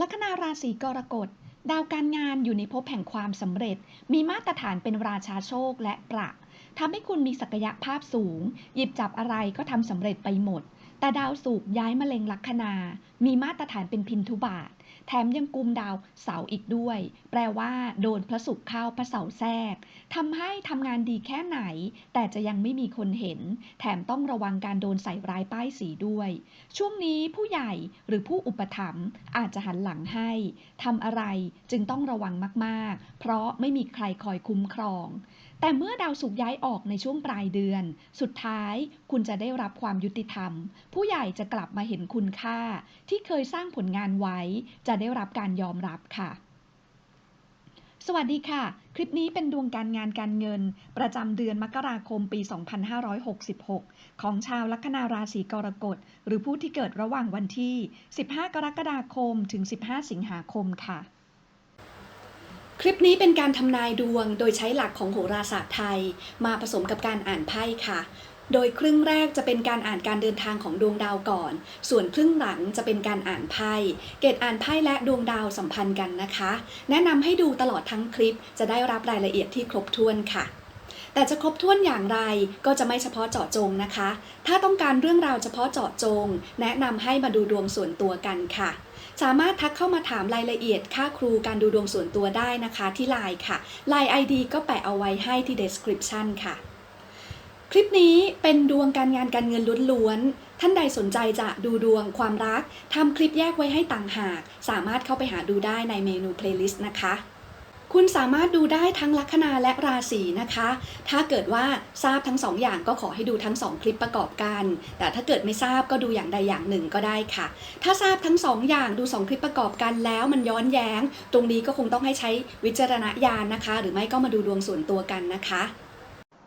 ลัคนาราศีกรกฎ ดาวการงานอยู่ในภพแห่งความสำเร็จ มีมาตรฐานเป็นราชาโชคและประทำให้คุณมีศักยภาพสูง หยิบจับอะไรก็ทำสำเร็จไปหมด แต่ดาวศุกร์ย้ายมะเร็งลัคนา มีมาตรฐานเป็นพินทุบาท แถมยังกุมดาวเสาร์อีกด้วย แปลว่า โดนพระศุกร์เข้าพระเสาร์แทรกทำให้ทำงานดีแค่ไหน แต่จะยังไม่มีคนเห็น แถมต้องระวังการโดนใส่ร้ายป้ายสีด้วย ช่วงนี้ผู้ใหญ่หรือผู้อุปถัมภ์อาจจะหันหลังให้ทำอะไรจึงต้องระวังมาก ๆ เพราะไม่มีใครคอยคุ้มครอง แต่เมื่อดาวศุกร์ย้ายออกในช่วงปลายเดือน สุดท้ายคุณจะได้รับความยุติธรรม ผู้ใหญ่จะกลับมาเห็นคุณค่า ที่เคยสร้างผลงานไว้ จะได้รับการยอมรับค่ะ สวัสดีค่ะ คลิปนี้เป็นดวงการงานการเงิน ประจำเดือนมกราคมปี 2566 ของชาวลัคนาราศีกรกฎ หรือผู้ที่เกิดระหว่างวันที่ 15 กรกฎาคม ถึง 15 สิงหาคมค่ะ คลิปนี้เป็นการทำนายดวงโดยใช้หลักของโหราศาสตร์ไทย มาผสมกับการอ่านไพ่ค่ะ โดยครึ่งแรกจะเป็นการอ่านการเดินทางของดวงดาวก่อน ส่วนครึ่งหลังจะเป็นการอ่านไพ่ เกตอ่านไพ่และดวงดาวสัมพันธ์กันนะคะ แนะนำให้ดูตลอดทั้งคลิปจะได้รับรายละเอียดที่ครบถ้วนค่ะแต่จะครบถ้วนอย่างไรก็จะไม่เฉพาะเจาะจงนะคะ ถ้าต้องการเรื่องราวเฉพาะเจาะจง แนะนำให้มาดูดวงส่วนตัวกันค่ะ สามารถทักเข้ามาถามรายละเอียดค่าครูการดูดวงส่วนตัวได้นะคะที่ไลน์ค่ะ Line ID ก็แปะเอาไว้ให้ที่ description ค่ะ คลิปนี้เป็นดวงการงานการเงินล้วนๆ ท่านใดสนใจจะดูดวงความรักทำคลิปแยกไว้ให้ต่างหาก สามารถเข้าไปหาดูได้ในเมนู playlist นะคะ คุณสามารถดูได้ทั้งลัคนาและราศีนะคะ ถ้าเกิดว่าทราบทั้งสองอย่างก็ขอให้ดูทั้งสองคลิปประกอบกัน แต่ถ้าเกิดไม่ทราบก็ดูอย่างใดอย่างหนึ่งก็ได้ค่ะ ถ้าทราบทั้งสองอย่างดูสองคลิปประกอบกันแล้วมันย้อนแย้ง ตรงนี้ก็คงต้องให้ใช้วิจารณญาณนะคะ หรือไม่ก็มาดูดวงส่วนตัวกันนะคะ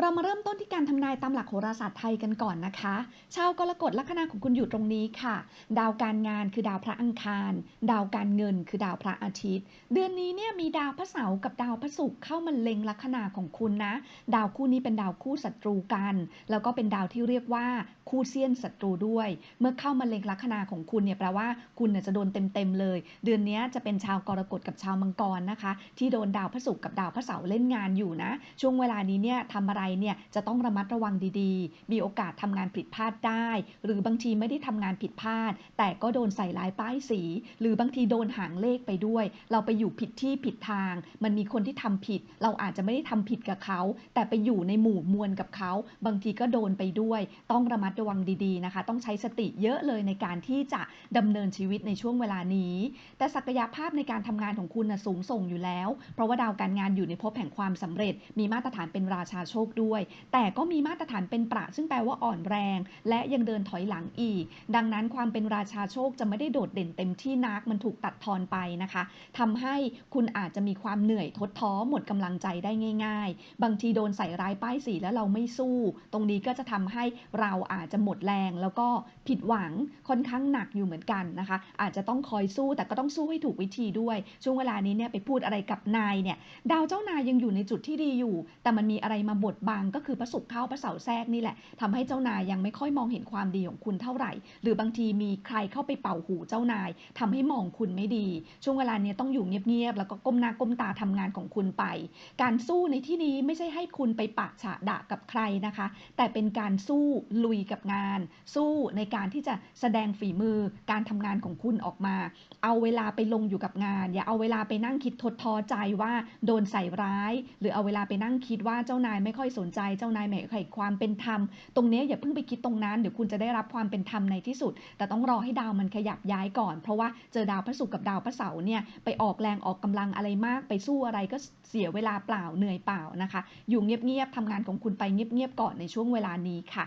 เรามาเริ่มต้นที่การทำนายตามหลักโหราศาสตร์ไทยกันก่อนนะคะ ชาวกรกฎลัคนาของคุณอยู่ตรงนี้ค่ะ ดาวการงานคือดาวพระอังคาร ดาวการเงินคือดาวพระอาทิตย์ เดือนนี้เนี่ยมีดาวพระเสาร์กับดาวพระศุกร์เข้ามาเล็งลัคนาของคุณนะ ดาวคู่นี้เป็นดาวคู่ศัตรูกัน แล้วก็เป็นดาวที่เรียกว่าคู่เซียนศัตรูด้วย เมื่อเข้ามาเล็งลัคนาของคุณเนี่ยแปลว่าคุณเนี่ยจะโดนเต็มๆเลย เดือนนี้จะเป็นชาวกรกฎกับชาวมังกรนะคะ ที่โดนดาวพระศุกร์กับดาวพระเสาร์เล่นงานอยู่นะ ช่วงเวลานี้เนี่ยทำอะไรเนี่ยจะต้องระมัดระวังดีๆ มีโอกาสทำงานผิดพลาดได้ หรือบางทีไม่ได้ทำงานผิดพลาด แต่ก็โดนใส่ร้ายป้ายสี หรือบางทีโดนหางเลขไปด้วย เราไปอยู่ผิดที่ผิดทาง มันมีคนที่ทำผิด เราอาจจะไม่ได้ทำผิดกับเขา แต่ไปอยู่ในหมู่มวลกับเขา บางทีก็โดนไปด้วย ต้องระมัดระวังดีๆนะคะ ต้องใช้สติเยอะเลยในการที่จะดำเนินชีวิตในช่วงเวลานี้ แต่ศักยภาพในการทำงานของคุณนะสูงส่งอยู่แล้ว เพราะว่าดาวการงานอยู่ในภพแห่งความสำเร็จ มีมาตรฐานเป็นราชาโชคด้วย แต่ก็มีมาตรฐานเป็นประซึ่งแปลว่าอ่อนแรง และยังเดินถอยหลังอีก ดังนั้นความเป็นราชาโชคจะไม่ได้โดดเด่นเต็มที่นักมันถูกตัดทอนไปนะคะทำให้คุณอาจจะมีความเหนื่อยทดท้อหมดกำลังใจได้ง่าย ๆ บางทีโดนใส่ร้ายป้ายสีแล้วเราไม่สู้ ตรงนี้ก็จะทำให้เราอาจจะหมดแรงแล้วก็ผิดหวังค่อนข้างหนักอยู่เหมือนกันนะคะ อาจจะต้องคอยสู้แต่ก็ต้องสู้ให้ถูกวิธีด้วย ช่วงเวลานี้เนี่ยไปพูดอะไรกับนายเนี่ยดาวเจ้านายยังอยู่ในจุดที่ดีอยู่ แต่มันมีอะไรมาบดบังก็คือพระศุกร์เข้าพระเสาแทรกนี่แหละทำให้เจ้านายยังไม่ค่อยมองเห็นความดีของคุณเท่าไหร่ หรือบางทีมีใครเข้าไปเป่าหูเจ้านายทำให้มองคุณไม่ดี ช่วงเวลาเนี้ยต้องอยู่เงียบๆแล้วก็ก้มหน้าก้มตาทำงานของคุณไป การสู้ในที่นี้ไม่ใช่ให้คุณไปปะฉะดะกับใครนะคะ แต่เป็นการสู้ลุยกับงาน สู้ในการที่จะแสดงฝีมือการทำงานของคุณออกมา เอาเวลาไปลงอยู่กับงาน อย่าเอาเวลาไปนั่งคิดทดท้อใจว่าโดนใส่ร้าย หรือเอาเวลาไปนั่งคิดว่าเจ้านายไม่ค่อยสนใจเจ้านายไม่ค่อยความเป็นธรรม ตรงนี้อย่าเพิ่งไปคิดตรงนั้นเดี๋ยวคุณจะได้รับความเป็นธรรมในที่สุด แต่ต้องรอให้ดาวมันขยับย้ายก่อน เพราะว่าเจอดาวพระศุกร์กับดาวพระเสาร์เนี่ยไปออกแรงออกกำลังอะไรมาก ไปสู้อะไรก็เสียเวลาเปล่าเหนื่อยเปล่านะคะ อยู่เงียบๆทำงานของคุณไปเงียบๆก่อนในช่วงเวลานี้ค่ะ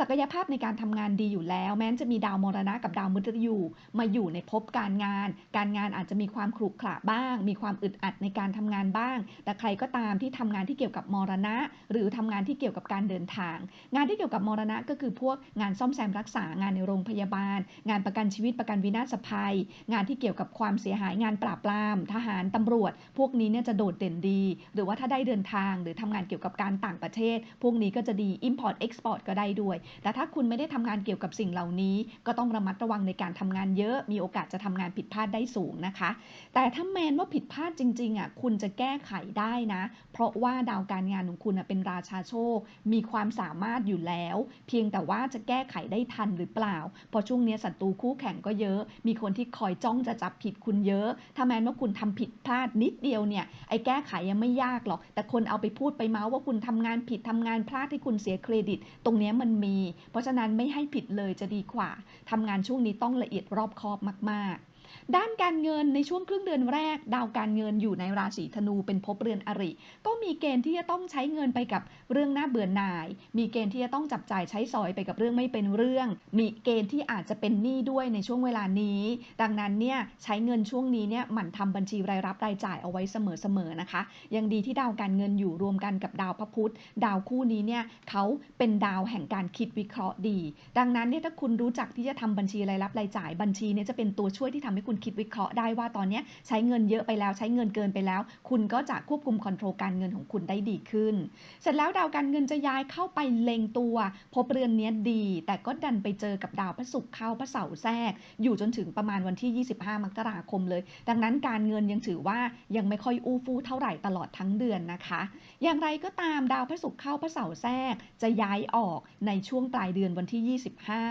ศักยภาพในการทำงานดีอยู่แล้ว แม้จะมีดาวมรณะกับดาวมฤตยูมาอยู่ในภพการงาน การงานอาจจะมีความขรุขระบ้าง มีความอึดอัดในการทำงานบ้าง แต่ใครก็ตามที่ทำงานที่เกี่ยวกับมรณะ หรือรือทำงานที่เกี่ยวกับการเดินทาง งานที่เกี่ยวกับมรณะก็คือพวกงานซ่อมแซมรักษางานในโรงพยาบาล งานประกันชีวิตประกันวินาศภัย งานที่เกี่ยวกับความเสียหายงานปราบปราม ทหารตำรวจ พวกนี้เนี่ยจะโดดเด่นดี หรือว่าถ้าได้เดินทางหรือทำงานเกี่ยวกับการต่างประเทศ พวกนี้ก็จะดี Import Export ก็ได้ด้วย แต่ถ้าคุณไม่ได้ทำงานเกี่ยวกับสิ่งเหล่านี้ ก็ต้องระมัดระวังในการทำงานเยอะมีโอกาสจะทำงานผิดพลาดได้สูงนะคะ แต่ถ้าแมนว่าผิดพลาดจริงๆอะคุณจะแก้ไขได้นะ เพราะว่าดาวการงานของคุณเป็นราชาโชค มีความสามารถอยู่แล้ว เพียงแต่ว่าจะแก้ไขได้ทันหรือเปล่า เพราะช่วงนี้ศัตรูคู่แข่งก็เยอะ มีคนที่คอยจ้องจะจับผิดคุณเยอะ ถ้าแม้ว่าคุณทำผิดพลาดนิดเดียวเนี่ย ไอ้แก้ไขยังไม่ยากหรอก แต่คนเอาไปพูดไปเมาส์ว่าคุณทำงานผิดทำงานพลาดให้คุณเสียเครดิต ตรงนี้มันมี เพราะฉะนั้นไม่ให้ผิดเลยจะดีกว่าทำงานช่วงนี้ต้องละเอียดรอบคอบมาก ๆ ด้านการเงินในช่วงครึ่งเดือนแรก ดาวการเงินอยู่ในราศีธนูเป็นภพเรือนอริ ก็มีเกณฑ์ที่จะต้องใช้เงินไปกับเรื่องน่าเบื่อหน่าย มีเกณฑ์ที่จะต้องจับจ่ายใช้สอยไปกับเรื่องไม่เป็นเรื่อง มีเกณฑ์ที่อาจจะเป็นหนี้ด้วยในช่วงเวลานี้ ดังนั้นเนี่ยใช้เงินช่วงนี้เนี่ยหมั่นทำบัญชีรายรับรายจ่ายเอาไว้เสมอๆนะคะ ยังดีที่ดาวการเงินอยู่รวมกันกับดาวพระพุธ ดาวคู่นี้เนี่ยเขาเป็นดาวแห่งการคิดวิเคราะห์ดี ดังนั้นเนี่ยถ้าคุณรู้จักที่จะทำบัญชีรายรับรายจ่ายบัญชีเนี่ยจะเป็นตัวช่วยที่ทำให้คุณคิดวิเคราะห์ได้ว่าตอนนี้ใช้เงินเยอะไปแล้วใช้เงินเกินไปแล้ว คุณก็จะควบคุมคอนโทรลการเงินของคุณได้ดีขึ้น เสร็จแล้วดาวการเงินจะย้ายเข้าไปเล็งตัว พบเรือนเนี้ยดี แต่ก็ดันไปเจอกับดาวพระศุกร์เข้าพระเสาร์แทรก อยู่จนถึงประมาณวันที่ 25 มกราคมเลย ดังนั้นการเงินยังถือว่ายังไม่ค่อยอู้ฟู่เท่าไหร่ตลอดทั้งเดือนนะคะ อย่างไรก็ตามดาวพระศุกร์เข้าพระเสาร์แทรก จะย้ายออกในช่วงปลายเดือนวันที่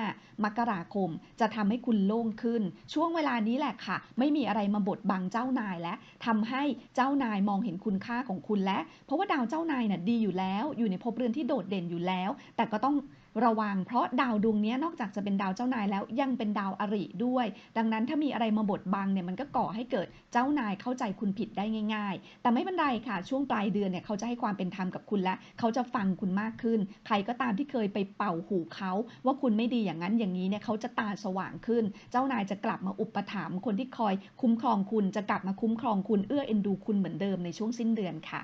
25 มกราคม จะทำให้คุณโล่งขึ้น ช่วงเวลานี้แหละค่ะ ไม่มีอะไรมาบดบังเจ้านายและทำให้เจ้านายมองเห็นคุณค่าของคุณและ เพราะว่าดาวเจ้านายน่ะดีอยู่แล้ว อยู่ในภพเรือนที่โดดเด่นอยู่แล้ว แต่ก็ต้อง ระวัง เพราะดาวดวงนี้นอกจากจะเป็นดาวเจ้านายแล้วยังเป็นดาวอริด้วย ดังนั้นถ้ามีอะไรมาบดบังเนี่ยมันก็ก่อให้เกิดเจ้านายเข้าใจคุณผิดได้ง่าย ๆ แต่ไม่เป็นไรค่ะ ช่วงปลายเดือนเนี่ยเขาจะให้ความเป็นธรรมกับคุณและเขาจะฟังคุณมากขึ้น ใครก็ตามที่เคยไปเป่าหูเขาว่าคุณไม่ดีอย่างนั้นอย่างนี้เนี่ยเขาจะตาสว่างขึ้น เจ้านายจะกลับมาอุปถัมภ์คนที่คอยคุ้มครองคุณจะกลับมาคุ้มครองคุณเอื้อเอ็นดูคุณเหมือนเดิมในช่วงสิ้นเดือนค่ะ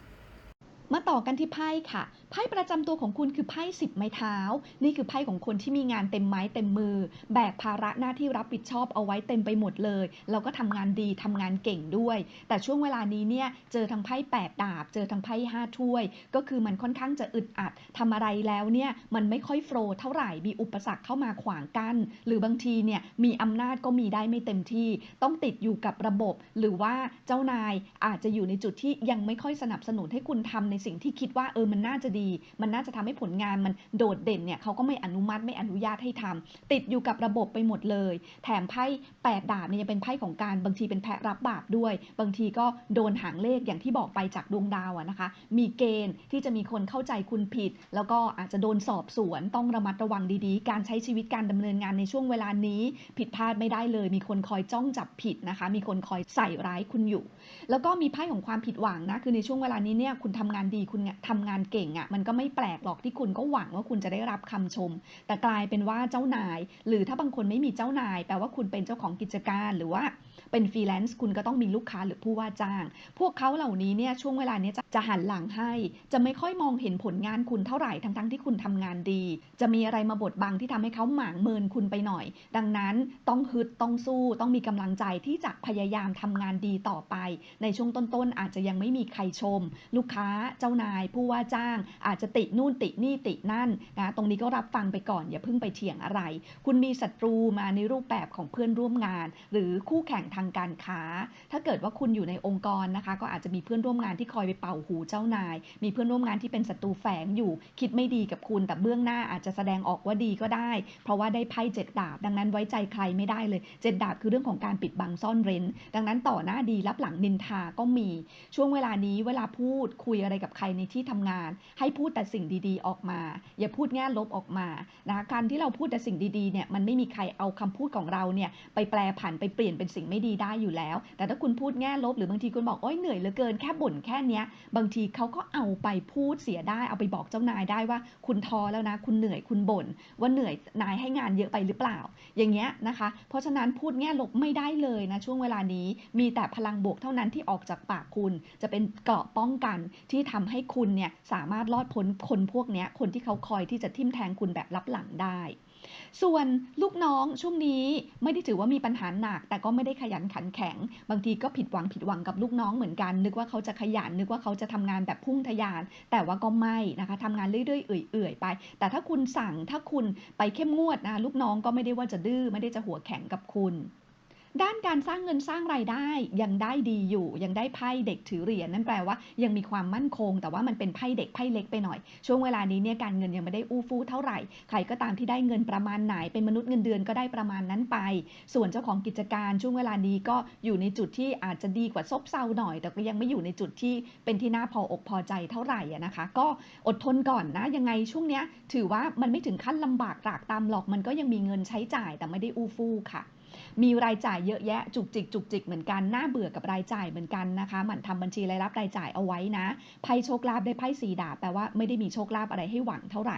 มาต่อกันที่ไพ่ค่ะ ไพ่ประจำตัวของคุณคือไพ่สิบไม้เท้า นี่คือไพ่ของคนที่มีงานเต็มไม้เต็มมือ แบกภาระหน้าที่รับผิดชอบเอาไว้เต็มไปหมดเลย แล้วก็ทำงานดีทำงานเก่งด้วย แต่ช่วงเวลานี้เนี่ย เจอทั้งไพ่แปดดาบ เจอทั้งไพ่ห้าถ้วย ก็คือมันค่อนข้างจะอึดอัดทำอะไรแล้วเนี่ย มันไม่ค่อยโฟลว์เท่าไหร่ มีอุปสรรคเข้ามาขวางกัน้น หรือบางทีเนี่ย มีอำนาจก็มีได้ไม่เต็มที่ ต้องติดอยู่กับระบบ หรือว่าเจ้านายอาจจะอยู่ในจุดที่ยังไม่ค่อยสนับสนุนให้คุณทำในสิ่งที่คิดว่าเออมันน่าจะดี มันน่าจะทำให้ผลงานมันโดดเด่นเนี่ยเขาก็ไม่อนุมัติไม่อนุญาตให้ทำติดอยู่กับระบบไปหมดเลย แถมไพ่แปดดาบเนี่ยยังเป็นไพ่ของการบางทีเป็นแพะรับบาปด้วย บางทีก็โดนหางเลขอย่างที่บอกไปจากดวงดาวอะนะคะ มีเกณฑ์ที่จะมีคนเข้าใจคุณผิด แล้วก็อาจจะโดนสอบสวนต้องระมัดระวังดีๆ การใช้ชีวิตการดำเนินงานในช่วงเวลานี้ผิดพลาดไม่ได้เลย มีคนคอยจ้องจับผิดนะคะ มีคนคอยใส่ร้ายคุณอยู่ แล้วก็มีไพ่ของความผิดหวังนะคือในช่วงเวลานี้เนี่ยคุณทำงานดีคุณเนี่ยทำงานเก่งอะ่ะมันก็ไม่แปลกหรอกที่คุณก็หวังว่าคุณจะได้รับคำชม แต่กลายเป็นว่าเจ้านาย หรือถ้าบางคนไม่มีเจ้านาย แปลว่าคุณเป็นเจ้าของกิจการหรือว่าเป็นฟรีแลนซ์คุณก็ต้องมีลูกค้าหรือผู้ว่าจ้าง พวกเขาเหล่านี้เนี่ยช่วงเวลานี้จะจะหันหลังให้ จะไม่ค่อยมองเห็นผลงานคุณเท่าไหร่ทั้งๆที่คุณทำงานดี จะมีอะไรมาบดบังที่ทำให้เขาหมางเมินคุณไปหน่อย ดังนั้นต้องฮึดต้องสู้ต้องมีกำลังใจที่จะพยายามทำงานดีต่อไป ในช่วงต้นๆอาจจะยังไม่มีใครชม ลูกค้าเจ้านาย ผู้ว่าจ้าง อาจจะตินู่นตินี่ตินั่นนะตรงนี้ก็รับฟังไปก่อนอย่าเพิ่งไปเถียงอะไร คุณมีศัตรูมาในรูปแบบของเพื่อนร่วมงาน หรือคู่แข่งทางการค้า ถ้าเกิดว่าคุณอยู่ในองค์กรนะคะ ก็อาจจะมีเพื่อนร่วมงานที่คอยไปเป่าหูเจ้านาย มีเพื่อนร่วมงานที่เป็นศัตรูแฝงอยู่ คิดไม่ดีกับคุณแต่เบื้องหน้าอาจจะแสดงออกว่าดีก็ได้ เพราะว่าได้ไพ่เจ็ดดาบ ดังนั้นไว้ใจใครไม่ได้เลยเจ็ดดาบคือเรื่องของการปิดบังซ่อนเร้น ดังนั้นต่อหน้าดีรับหลังนินทาก็มีช่วงเวลานี้เวลาพูดคุยอะไรกับใครในที่ทำงาน ให้พูดแต่สิ่งดีๆ ออกมา อย่าพูดแง่ลบออกมานะคะการที่เราพูดแต่สิ่งดีๆเนี่ยมันไม่มีใครเอาคำพูดของเราเนี่ยไปแปลผันไปเปลี่ยนเป็นสิ่งไม่ดีได้อยู่แล้ว แต่ถ้าคุณพูดแง่ลบหรือบางทีคุณบอกโอ๊ยเหนื่อยเหลือเกินแค่บ่นแค่เนี้ยบางทีเขาก็เอาไปพูดเสียได้ เอาไปบอกเจ้านายได้ว่า คุณท้อแล้วนะ คุณเหนื่อยคุณบ่นว่าเหนื่อยนายให้งานเยอะไปหรือเปล่า อย่างเงี้ยนะคะ เพราะฉะนั้นพูดแง่ลบไม่ได้เลยนะช่วงเวลานี้มีแต่พลังบวกเท่านั้นที่ออกจากปากคุณ จะเป็นเกราะป้องกันที่ทำให้คุณเนี่ยสามารถรอดพ้นคนพวกเนี้ยคนที่เขาคอยที่จะทิ่มแทงคุณแบบลับหลังได้ ส่วนลูกน้องช่วงนี้ไม่ได้ถือว่ามีปัญหาหนัก แต่ก็ไม่ได้ขยันขันแข็ง บางทีก็ผิดหวังผิดหวังกับลูกน้องเหมือนกัน นึกว่าเขาจะขยันนึกว่าเขาจะทำงานแบบพุ่งทะยาน แต่ว่าก็ไม่นะคะทำงานเรื่อยๆเอื่อยๆไป แต่ถ้าคุณสั่งถ้าคุณไปเข้มงวดนะลูกน้องก็ไม่ได้ว่าจะดื้อไม่ได้จะหัวแข็งกับคุณ ด้านการสร้างเงินสร้างรายได้ยังได้ดีอยู่ ยังได้ไพ่เด็กถือเหรียญนั่นแปลว่า ยังมีความมั่นคง แต่ว่ามันเป็นไพ่เด็กไพ่เล็กไปหน่อย ช่วงเวลานี้เนี่ยการเงินยังไม่ได้อู้ฟู่เท่าไหร่ ใครก็ตามที่ได้เงินประมาณไหน เป็นมนุษย์เงินเดือนก็ได้ประมาณนั้นไป ส่วนเจ้าของกิจการช่วงเวลานี้ก็อยู่ในจุดที่อาจจะดีกว่าซบเซาหน่อย แต่ก็ยังไม่อยู่ในจุดที่เป็นที่น่าพออกพอใจเท่าไหร่นะคะ ก็อดทนก่อนนะ ยังไงช่วงเนี้ยถือว่ามันไม่ถึงขั้นลำบากตรากตามหรอกมันก็ยังมีเงินใช้จ่ายแต่ไม่ได้อู้ฟู่ค่ะ มีรายจ่ายเยอะแยะจุกจิกจุกจิกเหมือนกันน่าเบื่อกับรายจ่ายเหมือนกันนะคะหมั่นทำบัญชีรายรับรายจ่ายเอาไว้นะไพ่โชคลาภได้ไพ่สีดาบแปลว่าไม่ได้มีโชคลาภอะไรให้หวังเท่าไหร่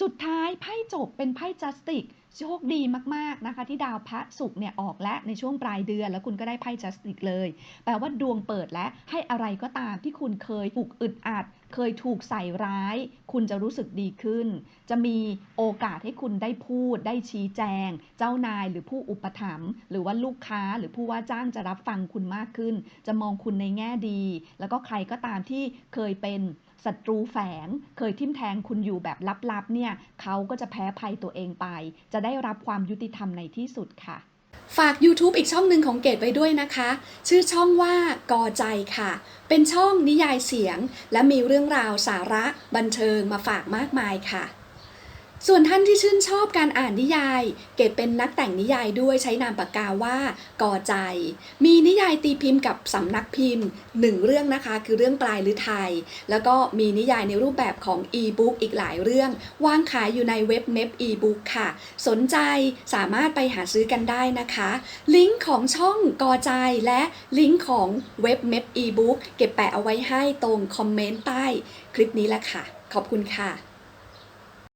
สุดท้ายไพ่จบเป็นไพ่จัสติก โชคดีมากๆนะคะ ที่ดาวพระศุกร์เนี่ยออกและในช่วงปลายเดือน แล้วคุณก็ได้ไพ่จัสติกเลย แปลว่าดวงเปิดและให้อะไรก็ตามที่คุณเคยถูกอึดอัด เคยถูกใส่ร้าย คุณจะรู้สึกดีขึ้น จะมีโอกาสให้คุณได้พูด ได้ชี้แจง เจ้านายหรือผู้อุปถัมภ์หรือว่าลูกค้าหรือผู้ว่าจ้างจะรับฟังคุณมากขึ้น จะมองคุณในแง่ดี แล้วก็ใครก็ตามที่เคยเป็น ศัตรูแฝงเคยทิ่มแทงคุณอยู่แบบลับๆเนี่ยเขาก็จะแพ้ภัยตัวเองไป จะได้รับความยุติธรรมในที่สุดค่ะ ฝาก YouTube อีกช่องหนึ่งของเกดไว้ด้วยนะคะ ชื่อช่องว่ากอใจค่ะ เป็นช่องนิยายเสียง และมีเรื่องราวสาระบันเทิงมาฝากมากมายค่ะ ส่วนท่านที่ชื่นชอบการอ่านนิยาย เกดเป็นนักแต่งนิยายด้วยใช้นามปากกาว่ากอใจ มีนิยายตีพิมพ์กับสำนักพิมพ์หนึ่งเรื่องนะคะ คือเรื่องปลายหรือไทยแล้วก็มีนิยายในรูปแบบของอีบุ๊กอีกหลายเรื่องวางขายอยู่ในเว็บเม p อีบุ๊กค่ะ สนใจสามารถไปหาซื้อกันได้นะคะ ลิงก์ของช่องกอใจและลิงก์ของเว็บเม p อีบุ๊กเก็บแปะเอาไว้ให้ตรงคอมเมนต์ใต้คลิปนี้แหละค่ะ ขอบคุณค่ะ